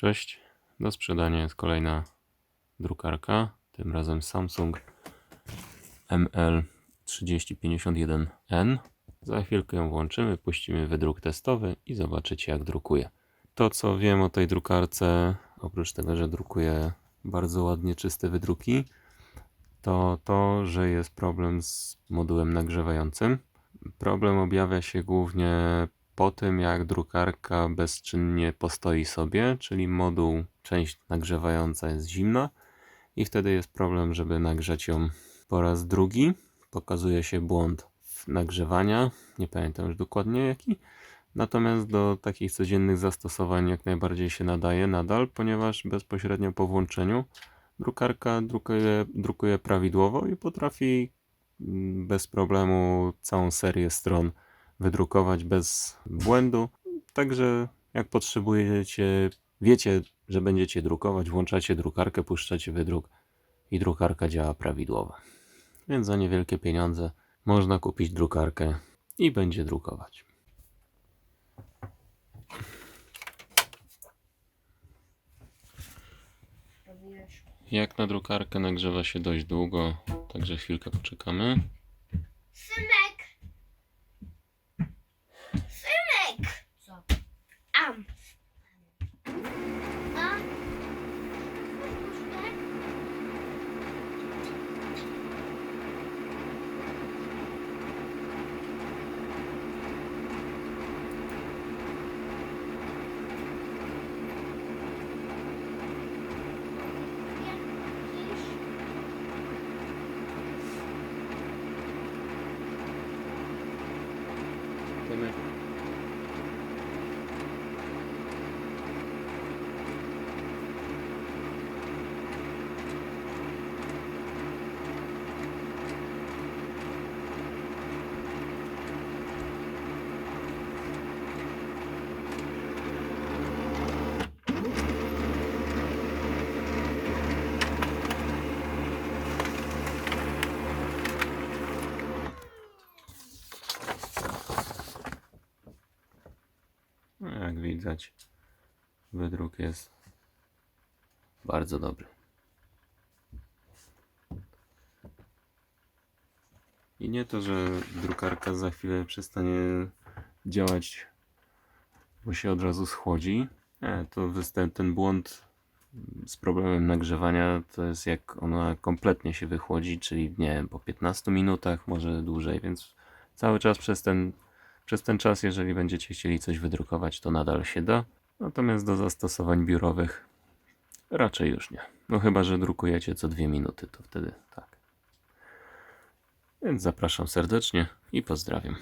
Cześć, do sprzedania jest kolejna drukarka, tym razem Samsung ML3051N. Za chwilkę ją włączymy, puścimy wydruk testowy i zobaczycie jak drukuje. To co wiem o tej drukarce, oprócz tego, że drukuje bardzo ładnie czyste wydruki, to to, że jest problem z modułem nagrzewającym. Problem objawia się głównie po tym, jak drukarka bezczynnie postoi sobie, czyli moduł, część nagrzewająca jest zimna i wtedy jest problem, żeby nagrzać ją po raz drugi. Pokazuje się błąd nagrzewania, nie pamiętam już dokładnie jaki. Natomiast do takich codziennych zastosowań jak najbardziej się nadaje nadal, ponieważ bezpośrednio po włączeniu drukarka drukuje, drukuje prawidłowo i potrafi mm, bez problemu całą serię stron wydrukować bez błędu. Także jak potrzebujecie, wiecie, że będziecie drukować, włączacie drukarkę, puszczacie wydruk i drukarka działa prawidłowo. Więc za niewielkie pieniądze można kupić drukarkę i będzie drukować. Jak na drukarkę nagrzewa się dość długo, także chwilkę poczekamy. Widać, wydruk jest bardzo dobry. I nie to, że drukarka za chwilę przestanie działać, bo się od razu schłodzi. Nie, to występ, ten błąd z problemem nagrzewania to jest jak ona kompletnie się wychłodzi, czyli nie wiem, po 15 minutach, może dłużej, więc cały czas przez ten przez ten czas, jeżeli będziecie chcieli coś wydrukować, to nadal się da. Natomiast do zastosowań biurowych raczej już nie. No chyba, że drukujecie co dwie minuty, to wtedy tak. Więc zapraszam serdecznie i pozdrawiam.